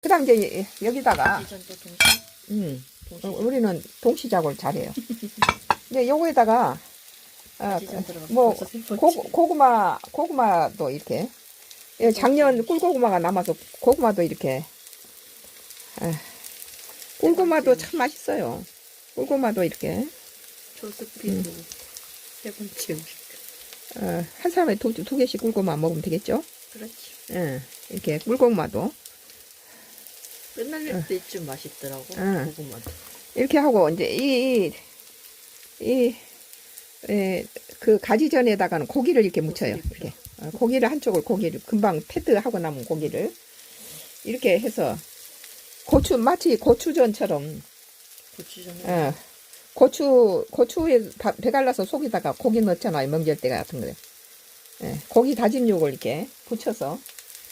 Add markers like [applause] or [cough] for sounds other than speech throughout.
그다음 이제 여기다가 동시 음, 동시 어, 우리는 동시작업을 잘해요. [laughs] 근데 요거에다가 아, 뭐 벌써 세 번째. 고, 고구마 고구마도 이렇게 예, 작년 꿀고구마가 남아서 고구마도 이렇게 아, 꿀고구마도 참 맛있어요. 꿀고구마도 이렇게 초스피드 세 번째 음식. 어, 한 사람에 두, 두 개씩 꿀고구마 먹으면 되겠죠? 그렇지. 예, 이렇게 꿀고구마도 끝날 때쯤 맛있더라고. 응. 고구마도. 이렇게 하고 이제 이, 이, 에, 그 가지전에다가는 고기를 이렇게 묻혀요. 이렇게 어, 고기를 한쪽을 고기를 금방 패드 하고 남은 고기를 이렇게 해서 고추 마치 고추전처럼 고추전에 어, 고추 고추에 다- 배 갈라서 속에다가 고기 넣잖아요. 때 같은 거에 예, 고기 다진 육을 이렇게 붙여서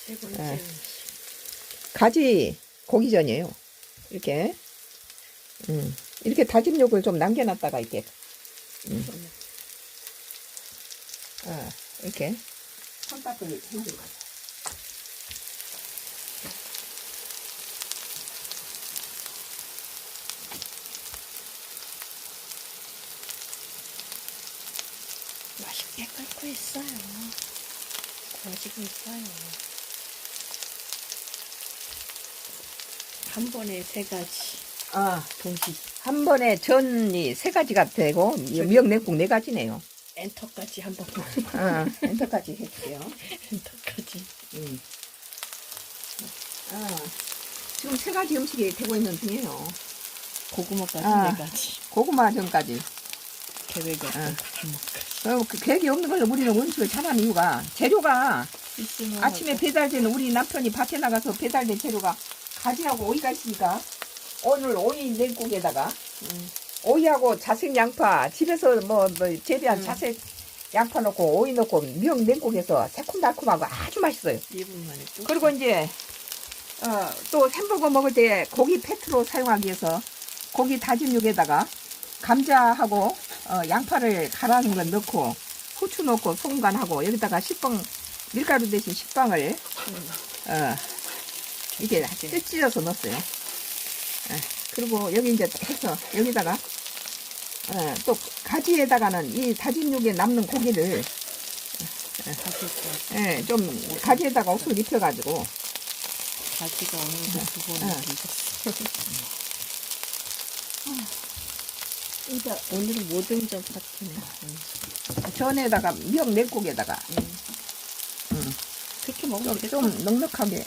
세 번째 예. 가지 고기전이에요. 이렇게 음, 이렇게 다진 육을 좀 남겨놨다가 이렇게 음. 어, 이렇게 해주고 가자. 맛있게 끓고 있어요. 구워지고 있어요. 한 번에 세 가지 아, 동시 한 번에 전이 세 가지가 되고 미역 냉국 네 가지네요. 엔터까지 한 번. 아, 엔터까지 해줄게요. [laughs] 엔터까지. 음. 아, 지금 세 가지 음식이 되고 있는 중이에요. 고구마까지 아. 네 가지. 고구마 전까지. 계획이 없던 아. 어, 그 계획이 없는 걸로 우리는 음식을 잘하는 이유가 재료가 있으면 아침에. 배달되는 우리 남편이 밭에 나가서 배달된 재료가 가지하고 오이가 있으니까 오늘 오이 냉국에다가 음, 오이하고 자색 양파 집에서 뭐, 뭐 재배한 음. 자색 양파 넣고 오이 넣고 미역 냉국에서 새콤달콤하고 아주 맛있어요. 1분 만에 또. 그리고 이제 어, 또 햄버거 먹을 때 고기 패트로 사용하기 위해서 고기 다진 육에다가 감자하고 어, 양파를 갈아 놓은 걸 넣고 후추 넣고 소금 간하고 여기다가 식빵 밀가루 대신 식빵을 음, 어, 이렇게 네. 찢어서 넣었어요. 예, 그리고 여기 이제 해서 여기다가 어, 또 가지에다가는 이 다진 육에 남는 고기를 예, 좀 가지에다가 옷을 입혀가지고 가지가 어느 정도 두 번을 응. 익었어. 이제 오늘은 모듬전 파티네. 음. 전에다가 미역 냉국에다가 음. 음, 그렇게 먹으면 좀. 좀 넉넉하게